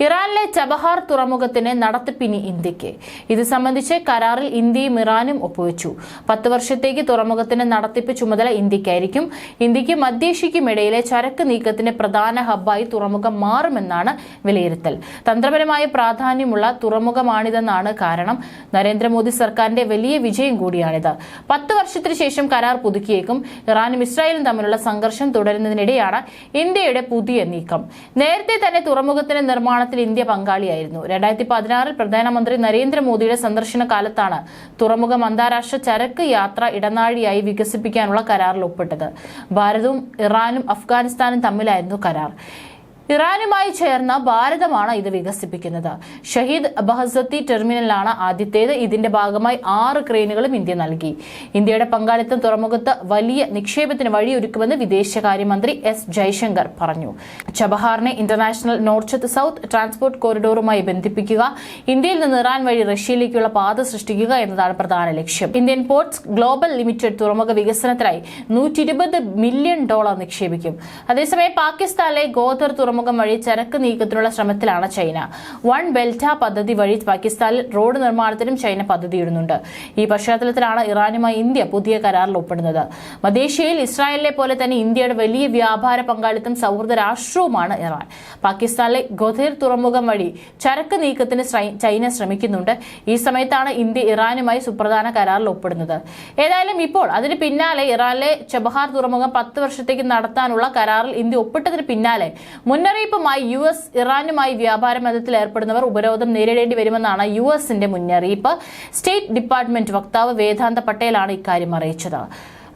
ഇറാനിലെ ചബഹാർ തുറമുഖത്തിന് നടത്തിപ്പിനി ഇന്ത്യയ്ക്ക്. ഇത് സംബന്ധിച്ച് കരാറിൽ ഇന്ത്യയും ഇറാനും ഒപ്പുവെച്ചു. പത്ത് വർഷത്തേക്ക് തുറമുഖത്തിന് നടത്തിപ്പ് ചുമതല ഇന്ത്യക്കായിരിക്കും. ഇന്ത്യക്കും മധ്യേഷ്യയ്ക്കും ഇടയിലെ ചരക്ക് നീക്കത്തിന് പ്രധാന ഹബ്ബായി തുറമുഖം മാറുമെന്നാണ് വിലയിരുത്തൽ. തന്ത്രപരമായ പ്രാധാന്യമുള്ള തുറമുഖമാണിതെന്നാണ് കാരണം. നരേന്ദ്രമോദി സർക്കാരിന്റെ വലിയ വിജയം കൂടിയാണിത്. പത്ത് വർഷത്തിനു ശേഷം കരാർ പുതുക്കിയേക്കും. ഇറാനും ഇസ്രായേലും തമ്മിലുള്ള സംഘർഷം തുടരുന്നതിനിടെയാണ് ഇന്ത്യയുടെ പുതിയ നീക്കം. നേരത്തെ തന്നെ തുറമുഖത്തിന്റെ നിർമ്മാണത്തിൽ ഇന്ത്യ പങ്കാളിയായിരുന്നു. രണ്ടായിരത്തി പതിനാറിൽ പ്രധാനമന്ത്രി നരേന്ദ്രമോദിയുടെ സന്ദർശന കാലത്താണ് തുറമുഖം അന്താരാഷ്ട്ര ചരക്ക് യാത്ര ഇടനാഴിയായി വികസിപ്പിക്കാനുള്ള കരാറിൽ ഒപ്പിട്ടത്. ഭാരതവും ഇറാനും അഫ്ഗാനിസ്ഥാനും തമ്മിലായിരുന്നു കരാർ. ഇറാനുമായി ചേർന്ന ഭാരതമാണ് ഇത് വികസിപ്പിക്കുന്നത്. ഷഹീദ് ബഹസത്തി ടെർമിനലാണ് ആദ്യത്തേത്. ഇതിന്റെ ഭാഗമായി ആറ് ക്രെയിനുകളും ഇന്ത്യ നൽകി. ഇന്ത്യയുടെ പങ്കാളിത്തം തുറമുഖത്ത് വലിയ നിക്ഷേപത്തിന് വഴിയൊരുക്കുമെന്ന് വിദേശകാര്യമന്ത്രി എസ് ജയശങ്കർ പറഞ്ഞു. ചബഹാറിനെ ഇന്റർനാഷണൽ നോർത്ത് സൗത്ത് ട്രാൻസ്പോർട്ട് കോറിഡോറുമായി ബന്ധിപ്പിക്കുക ഇന്ത്യയിൽ നിന്ന് ഇറാൻ വഴി റഷ്യയിലേക്കുള്ള പാത സൃഷ്ടിക്കുക എന്നതാണ് പ്രധാന ലക്ഷ്യം. ഇന്ത്യൻ പോർട്സ് ഗ്ലോബൽ ലിമിറ്റഡ് തുറമുഖ വികസനത്തിനായി നൂറ്റി മില്യൺ ഡോളർ നിക്ഷേപിക്കും. അതേസമയം പാകിസ്ഥാനിലെ ഗോദർ തുറമുഖം വഴി ചരക്ക് നീക്കത്തിനുള്ള ശ്രമത്തിലാണ് ചൈന. വൺ ബെൽറ്റ പദ്ധതി വഴി പാകിസ്ഥാനിൽ റോഡ് നിർമ്മാണത്തിനും ചൈന പദ്ധതിയിടുന്നുണ്ട്. ഈ പശ്ചാത്തലത്തിലാണ് ഇറാനുമായി ഇന്ത്യ പുതിയ കരാറിൽ ഒപ്പിടുന്നത്. മധ്യേഷ്യയിൽ ഇസ്രായേലിനെ പോലെ തന്നെ ഇന്ത്യയുടെ വലിയ വ്യാപാര പങ്കാളിത്തം സൗഹൃദ രാഷ്ട്രവുമാണ് ഇറാൻ. പാകിസ്ഥാനിലെ ഗൊധേർ തുറമുഖം വഴി ചരക്ക് നീക്കത്തിന് ചൈന ശ്രമിക്കുന്നുണ്ട്. ഈ സമയത്താണ് ഇന്ത്യ ഇറാനുമായി സുപ്രധാന കരാറിൽ ഒപ്പിടുന്നത്. ഏതായാലും ഇപ്പോൾ അതിന് പിന്നാലെ ഇറാനിലെ ചബഹാർ തുറമുഖം പത്ത് വർഷത്തേക്ക് നടത്താനുള്ള കരാറിൽ ഇന്ത്യ ഒപ്പിട്ടതിന് പിന്നാലെ മുന്നറിയിപ്പുമായി യു എസ് ഇറാനുമായി വ്യാപാര ബന്ധത്തിൽ ഏർപ്പെടുന്നവർ ഉപരോധം നേരിടേണ്ടി വരുമെന്നാണ് യു എസിന്റെ മുന്നറിയിപ്പ്. സ്റ്റേറ്റ് ഡിപ്പാർട്ട്മെന്റ് വക്താവ് വേദാന്ത പട്ടേലാണ് ഇക്കാര്യം അറിയിച്ചത്.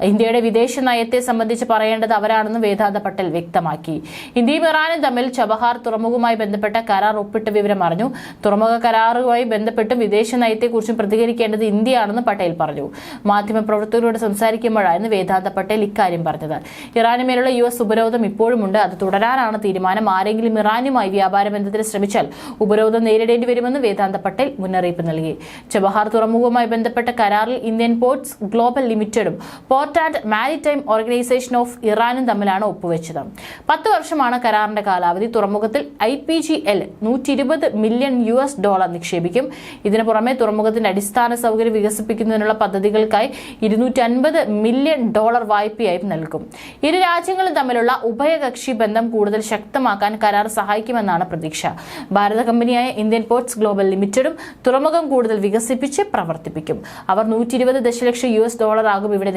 ഇന്ത്യയുടെ വിദേശ നയത്തെ സംബന്ധിച്ച് പറയേണ്ടത് അവരാണെന്ന് വേദാന്ത പട്ടേൽ വ്യക്തമാക്കി. ഇന്ത്യയും ഇറാനും തമ്മിൽ ചബഹാർ തുറമുഖവുമായി ബന്ധപ്പെട്ട കരാർ ഒപ്പിട്ട വിവരം അറിഞ്ഞു. തുറമുഖ കരാറുമായി ബന്ധപ്പെട്ട് വിദേശ നയത്തെക്കുറിച്ചും പ്രതികരിക്കേണ്ടത് ഇന്ത്യയാണെന്ന് പട്ടേൽ പറഞ്ഞു. മാധ്യമപ്രവർത്തകരോട് സംസാരിക്കുമ്പോഴായിരുന്നു വേദാന്ത പട്ടേൽ ഇക്കാര്യം പറഞ്ഞത്. ഇറാനുമേലുള്ള യു എസ് ഉപരോധം ഇപ്പോഴുമുണ്ട്. അത് തുടരാനാണ് തീരുമാനം. ആരെങ്കിലും ഇറാനുമായി വ്യാപാര ബന്ധത്തിന് ശ്രമിച്ചാൽ ഉപരോധം നേരിടേണ്ടി വരുമെന്ന് വേദാന്ത പട്ടേൽ മുന്നറിയിപ്പ് നൽകി. ചബഹാർ തുറമുഖവുമായി ബന്ധപ്പെട്ട കരാറിൽ Indian ports global ലിമിറ്റഡും port and maritime organisation of ഇറാനും തമ്മിലാണ് ഒപ്പുവെച്ചത്. പത്ത് വർഷമാണ് കരാറിന്റെ കാലാവധി. തുറമുഖത്തിൽ ഐ പി ജി എൽ നൂറ്റി ഇരുപത് മില്യൺ യു എസ് ഡോളർ നിക്ഷേപിക്കും. ഇതിനു പുറമെ തുറമുഖത്തിന്റെ അടിസ്ഥാന സൗകര്യം വികസിപ്പിക്കുന്നതിനുള്ള പദ്ധതികൾക്കായി ഇരുന്നൂറ്റി അൻപത് മില്യൺ ഡോളർ വായ്പയായി നൽകും. ഇരു രാജ്യങ്ങളും തമ്മിലുള്ള ഉഭയകക്ഷി ബന്ധം കൂടുതൽ ശക്തമാക്കാൻ കരാർ സഹായിക്കുമെന്നാണ് പ്രതീക്ഷ. ഭാരത കമ്പനിയായ ഇന്ത്യൻ പോർട്സ് ഗ്ലോബൽ ലിമിറ്റഡും തുറമുഖം കൂടുതൽ വികസിപ്പിച്ച് പ്രവർത്തിപ്പിക്കും. അവർ നൂറ്റി ദശലക്ഷം യു എസ് ഡോളർ ആകും ഇവിടെ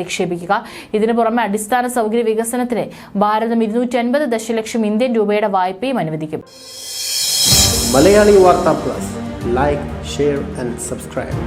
നിക്ഷേപിക്കുക ഇതിനു പുറമെ അടിസ്ഥാന സൗകര്യ വികസനത്തിന് ഭാരതം ഇരുന്നൂറ്റി അൻപത് ദശലക്ഷം ഇന്ത്യൻ രൂപയുടെ വായ്പയും അനുവദിക്കും. മലയാളി വാർത്താ plus. Like share and subscribe